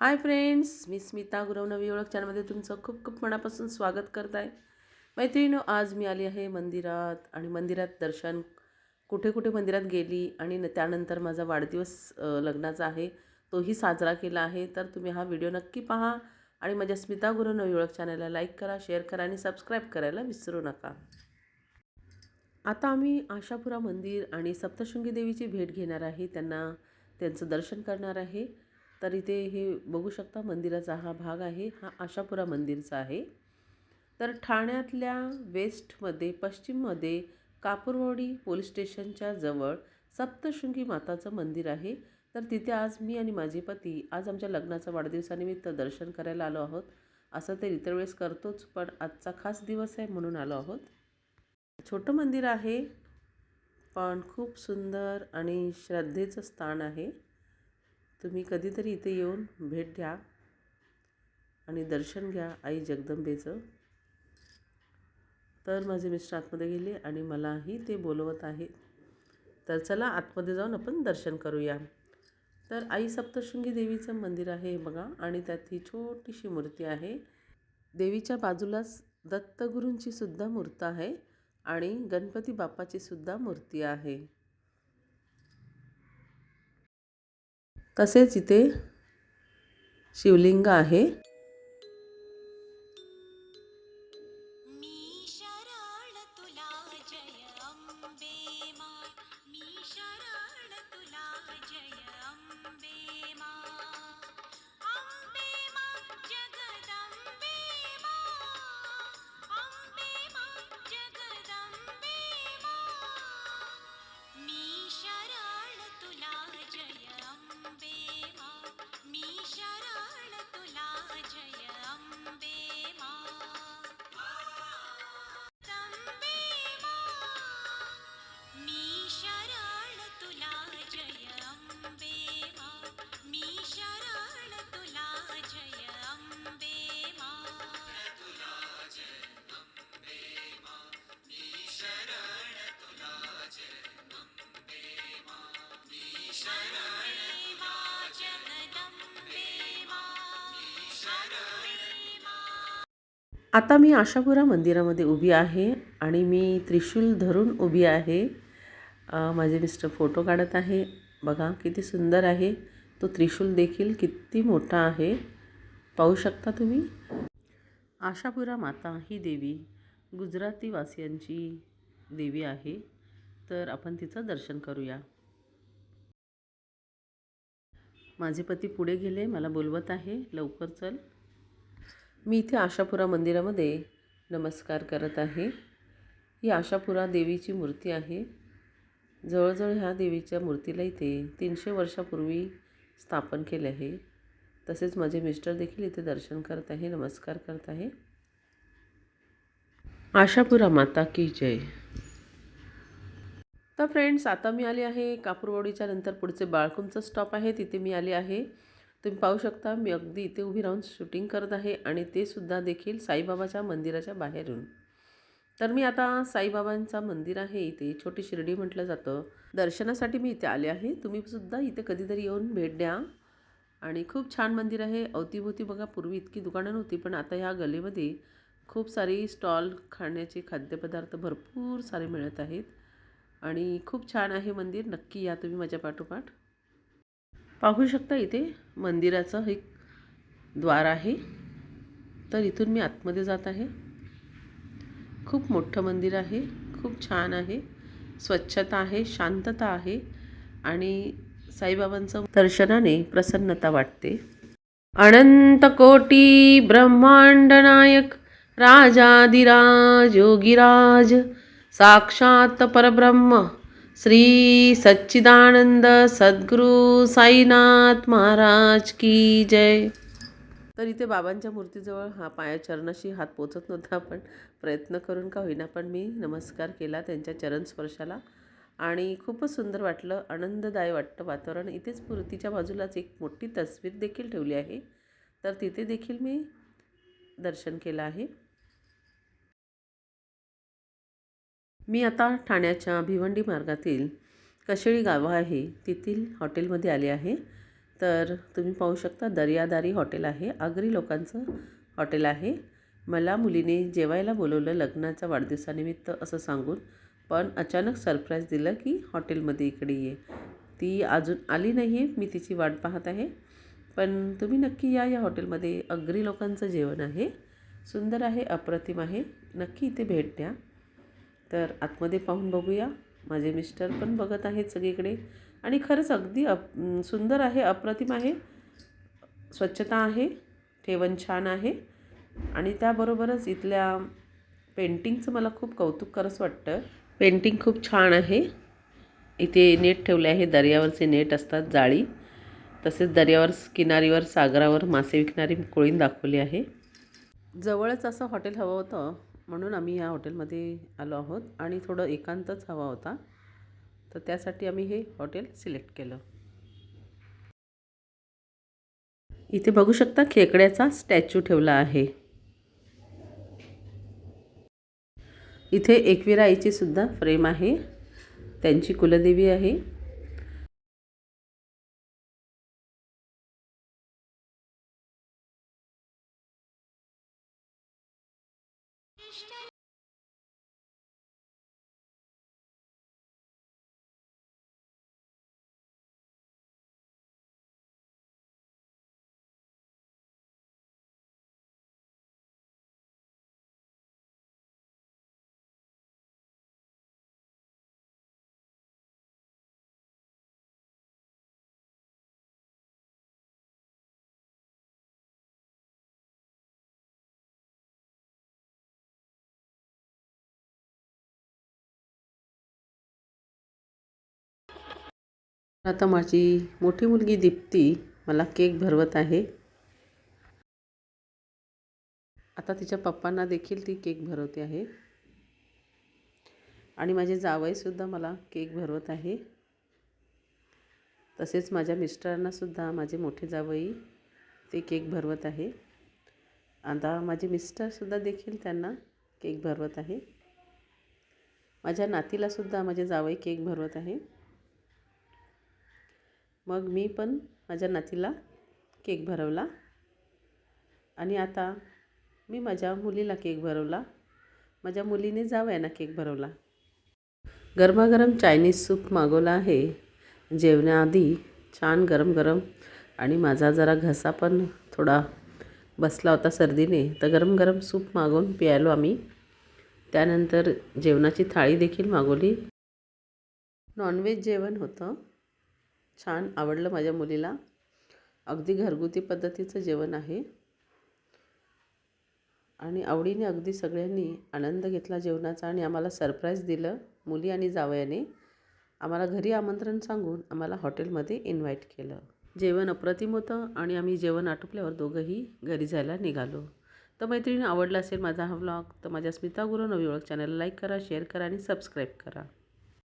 हाय friends मी स्मिता गुरव नवी ओळख चॅनलमध्ये तुमचं खूप खूप मनापासून स्वागत करत आहे मैत्रिणीनो आज मी आली आहे मंदिरात आणि मंदिरात दर्शन कुठे कुठे मंदिरात गेली आणि न त्यानंतर माझा वाढदिवस लग्नाचा आहे तोही साजरा केला आहे. तर तुम्ही हा व्हिडिओ नक्की पहा आणि माझ्या स्मिता गुरव नवी ओळख चॅनलला लाईक करा शेअर करा आणि सबस्क्राईब करायला विसरू नका. आता आम्ही आशापुरा मंदिर आणि सप्तशृंगी देवीची भेट घेणार आहे. त्यांना त्यांचं दर्शन करणार आहे. तर इथे हे बघू शकता मंदिराचा हा भाग आहे हा आशापुरा मंदिरचा आहे. तर ठाण्यातल्या वेस्टमध्ये पश्चिममध्ये कापूरवाडी पोलीस स्टेशनच्या जवळ सप्तशृंगी माताचं मंदिर आहे. तर तिथे आज मी आणि माझे पती आज आमच्या लग्नाचा वाढदिवसानिमित्त दर्शन करायला आलो आहोत. असं तर इतर वेळेस करतोच पण आजचा खास दिवस आहे म्हणून आलो आहोत. छोटं मंदिर आहे पण खूप सुंदर आणि श्रद्धेचं स्थान आहे. तुम्ही कधीतरी इथे येऊन भेट द्या आणि दर्शन घ्या आई जगदंबेचं. तर माझे मिस्टर आतमध्ये गेले आणि मलाही ते बोलवत आहे तर चला आतमध्ये जाऊन आपण दर्शन करूया. तर आई सप्तशृंगी देवीचं मंदिर आहे बघा आणि त्यात ही छोटीशी मूर्ती आहे. देवीच्या बाजूलाच दत्तगुरूंची सुद्धा मूर्त आहे आणि गणपती बाप्पाची सुद्धा मूर्ती आहे. तसेच इथे शिवलिंग आहे. आता मी आशापुरा मंदिरामध्ये उभी आहे आणि मी त्रिशूल धरून उभी आहे. माझे मिस्टर फोटो काढत आहे. बघा किती सुंदर आहे. तो त्रिशूल देखील किती मोठा आहे. पाहू शकता तुम्ही? आशापुरा माता ही देवी गुजराती वासियांची देवी आहे. तर आपण तिचं दर्शन करूया. माझे पती पुढे गेले. मला बोलवत आहे. लवकर चल. मी इथे आशापुरा मंदिरामध्ये नमस्कार करत आहे. ही आशापुरा देवीची मूर्ती आहे. जवळजवळ ह्या देवीच्या मूर्तीला इथे तीनशे वर्षापूर्वी स्थापन केले आहे. तसेच माझे मिस्टर देखील इथे दर्शन करत आहे नमस्कार करत आहे. आशापुरा माता की जय. तर फ्रेंड्स आता मी आली आहे कापूरवाडीच्या नंतर पुढचे बाळकुमचं स्टॉप आहे. तिथे मी आली आहे. तुम्ही पाहू शकता मी अगदी इथे उभी राहून शूटिंग करत आहे आणि ते सुद्धा देखील साईबाबाच्या मंदिराच्या बाहेरून. तर मी आता साईबाबांचा मंदिर आहे इथे छोटी शिर्डी म्हटलं जातं. दर्शनासाठी मी इथे आले आहे. तुम्ही सुद्धा इथे कधीतरी येऊन भेट द्या. आणि खूप छान मंदिर आहे. अवतीभोवती बघा पूर्वी इतकी दुकानं नव्हती पण आता ह्या गलीमध्ये खूप सारी स्टॉल खाण्याचे खाद्यपदार्थ भरपूर सारे मिळत आहेत. आणि खूप छान आहे मंदिर. नक्की या तुम्ही माझ्या पाठोपाठ. पाहू शकता इथे मंदिराचं एक द्वार आहे. तर इथून मी आतमध्ये जात आहे. खूप मोठं मंदिर आहे. खूप छान आहे. स्वच्छता आहे शांतता आहे आणि साईबाबांचं दर्शनाने प्रसन्नता वाटते. अनंत कोटी ब्रह्मांड नायक राजाधिराज योगीराज साक्षात परब्रह्म. श्री सच्चिदानंद सद्गुरू साईनाथ महाराज की जय. तर इथे बाबांच्या मूर्तीजवळ हा पाया चरणाशी हात पोचत नव्हता पण प्रयत्न करून का होईना पण मी नमस्कार केला त्यांच्या चरण स्पर्शाला. आणि खूपच सुंदर वाटलं आनंददायी वाटतं वातावरण. इथेच मूर्तीच्या बाजूलाच एक मोठी तस्वीर देखील ठेवली आहे. तर तिथे देखील मी दर्शन केलं आहे. मी आता ठाण्याच्या भिवंडी मार्गातील कशेळी गाव आहे. तेथील हॉटेलमध्ये आले आहे. तर तुम्ही पाहू शकता दर्यादारी हॉटेल आहे. आगरी लोकांचं हॉटेल आहे. मला मुलीने जेवायला बोलवलं लग्नाच्या वाढदिवसानिमित्त असं सांगून पण अचानक सरप्राईज दिलं की हॉटेलमध्ये इकडे ये. ती अजून आली नाही आहे मी तिची वाट पाहत आहे. पण तुम्ही नक्की या या हॉटेलमध्ये. अग्री लोकांचं जेवण आहे. सुंदर आहे अप्रतिम आहे. नक्की इथे भेट द्या. तर आतमध्ये पाहून बघूया. माझे मिस्टर पण बघत आहेत सगळीकडे. आणि खरंच अगदी अप सुंदर आहे अप्रतिम आहे. स्वच्छता आहे ठेवण छान आहे. आणि त्याबरोबरच इथल्या पेंटिंगचं मला खूप कौतुक करंच वाटतं. पेंटिंग खूप छान आहे. इथे नेट ठेवले आहे दर्यावरचे नेट असतात जाळी. तसेच दर्यावर किनारीवर सागरावर मासे विकणारी कोळीण दाखवली आहे. जवळच असं हॉटेल हवं होतं. म्हणून आम्ही या हॉटेलमध्ये आलो आहोत आणि थोडं एकांतच हवा होता. तर त्यासाठी आम्ही हे हॉटेल सिलेक्ट केलं. इथे बघू शकता खेकड्याचा स्टॅच्यू ठेवला आहे. इथे एकविरा आईची सुद्धा फ्रेम आहे. त्यांची कुलदेवी आहे. Krishna आता माझी मोठी मुलगी दीप्ती मला केक भरवत आहे. आता तिच्या पप्पांना देखील ती केक भरवते आहे. आणि माझे जावईसुद्धा मला केक भरवत आहे. तसेच माझ्या मिस्टरांनासुद्धा माझे मोठे जावई ते केक भरवत आहे. आता माझे मिस्टरसुद्धा देखील त्यांना केक भरवत आहे. माझ्या नातीलासुद्धा माझे जावई केक भरवत आहे. मग मी पण माझ्या नातीला केक भरवला. आणि आता मी माझ्या मुलीला केक भरवला. माझ्या मुलीने जावयाना केक भरवला. गरमागरम चायनीज सूप मागवला आहे. जेवणाआधी छान गरम गरम आणि माझा जरा घसा पण थोडा बसला होता सर्दीने. तर गरम गरम सूप मागवून प्यायलो आम्ही. त्यानंतर जेवणाची थाळी देखील मागवली. नॉनव्हेज जेवण होतं. छान आवडलं माझ्या मुलीला. अगदी घरगुती पद्धतीचं जेवण आहे. आणि आवडीने अगदी सगळ्यांनी आनंद घेतला जेवणाचा आणि आम्हाला सरप्राईज दिलं मुली आणि जावयाने. आम्हाला घरी आमंत्रण सांगून आम्हाला हॉटेलमध्ये इन्व्हाइट केलं. जेवण अप्रतिम होतं आणि आम्ही जेवण आटोपल्यावर दोघंही घरी जायला निघालो. तर मैत्रिणी आवडला असेल माझा हा व्लॉग तर माझ्या स्मिता गुरु नवी ओळख चॅनलला लाईक करा शेअर करा आणि सबस्क्राईब करा.